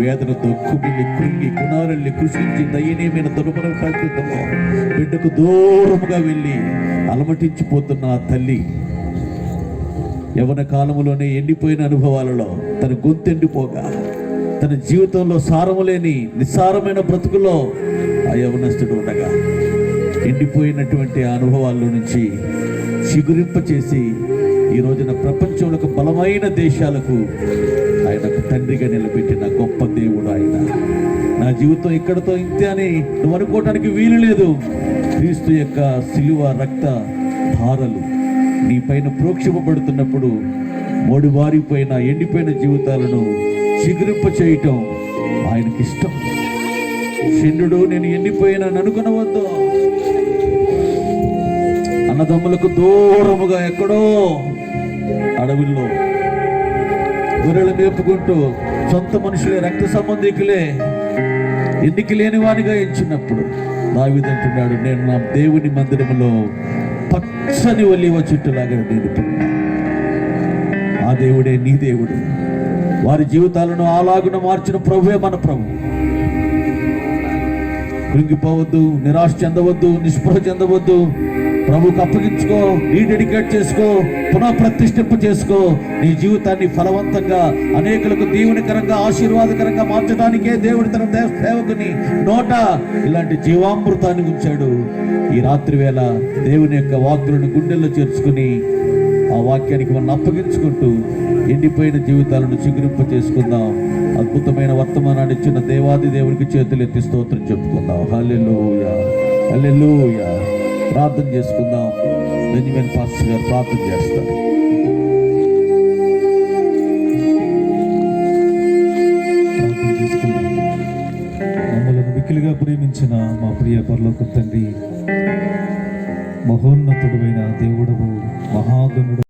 వేదనతో కుమిలి కృంగి గుణారెళ్ళి కృషించి దయనీయమైన దుర్మన పరిస్థితుల్లో బిడ్డకు దూరముగా వెళ్ళి అలమటించిపోతున్న ఆ తల్లి యవన కాలంలోనే ఎండిపోయిన అనుభవాలలో తన గొంతెండిపోగా తన జీవితంలో సారము లేని నిస్సారమైన బ్రతుకులో ఆ యవనస్తుడు ఉండగా ఎండిపోయినటువంటి ఆ అనుభవాల్లో నుంచి చిగురింప చేసి ఈ రోజున ప్రపంచంలో బలమైన దేశాలకు ఆయనకు తండ్రిగా నిలబెట్టిన గొప్ప దేవుడు ఆయన. నా జీవితం ఇక్కడతో ఇంతే అని నువ్వు అనుకోవటానికి వీలు లేదు. క్రీస్తు యొక్క సిలువ రక్త ధారలు నీ పైన ప్రోక్షింపబడుతున్నప్పుడు మోడివారిపోయిన ఎండిపోయిన జీవితాలను చిగురింప చేయటం ఆయనకి ఇష్టం చంద్రుడు నేను ఎండిపోయినాను అనుకునవద్దు అన్నదమ్ములకు దూరముగా ఎక్కడో అడవిలో గొర్రెలు మేపుకుంటూ సొంత మనుషులే రక్త సంబంధికులే ఎన్నిక లేని వానిగా ఎంచినప్పుడు దావిదంటున్నాడు నేను నా దేవుని మందిరంలో పచ్చని ఒలివ చెట్టులాగా నేను ఆ దేవుడే నీ దేవుడు. వారి జీవితాలను ఆలాగున మార్చిన ప్రభువే మన ప్రభు. కృంగిపోవద్దు నిరాశ చెందవద్దు నిస్పృహ చెందవద్దు. ప్రభుకు అప్పగించుకో రీడెడికేట్ చేసుకో పునః ప్రతిష్ఠింప చేసుకో. నీ జీవితాన్ని ఫలవంతంగా అనేకులకు దీవునికరంగా ఆశీర్వాదకరంగా మార్చడానికే దేవుడి తన సేవకుని నోట ఇలాంటి జీవామృతాన్ని ఉంచాడు ఈ రాత్రి వేళ దేవుని యొక్క వాక్కులను గుండెల్లో చేర్చుకుని ఆ వాక్యానికి మనం అప్పగించుకుంటూ ఎండిపోయిన జీవితాలను చిగురింప చేసుకుందాం. అద్భుతమైన వర్తమానాన్ని ఇచ్చిన దేవాది దేవునికి చేతులు ఎత్తి స్తోత్రం చెప్పుకుందాం. హల్లెలూయా హల్లెలూయా. ప్రార్థన చేసుకుందాం. బెంజమిన్ పాస్టర్ గారు ప్రార్థన చేస్తారు. ప్రార్థన చేసుకుందాం. మమ్మల్ని మిక్కిలిగా ప్రేమించిన మా ప్రియ పరలోక తండ్రి మహోన్నతుడైన దేవుడవు మహాగణుడు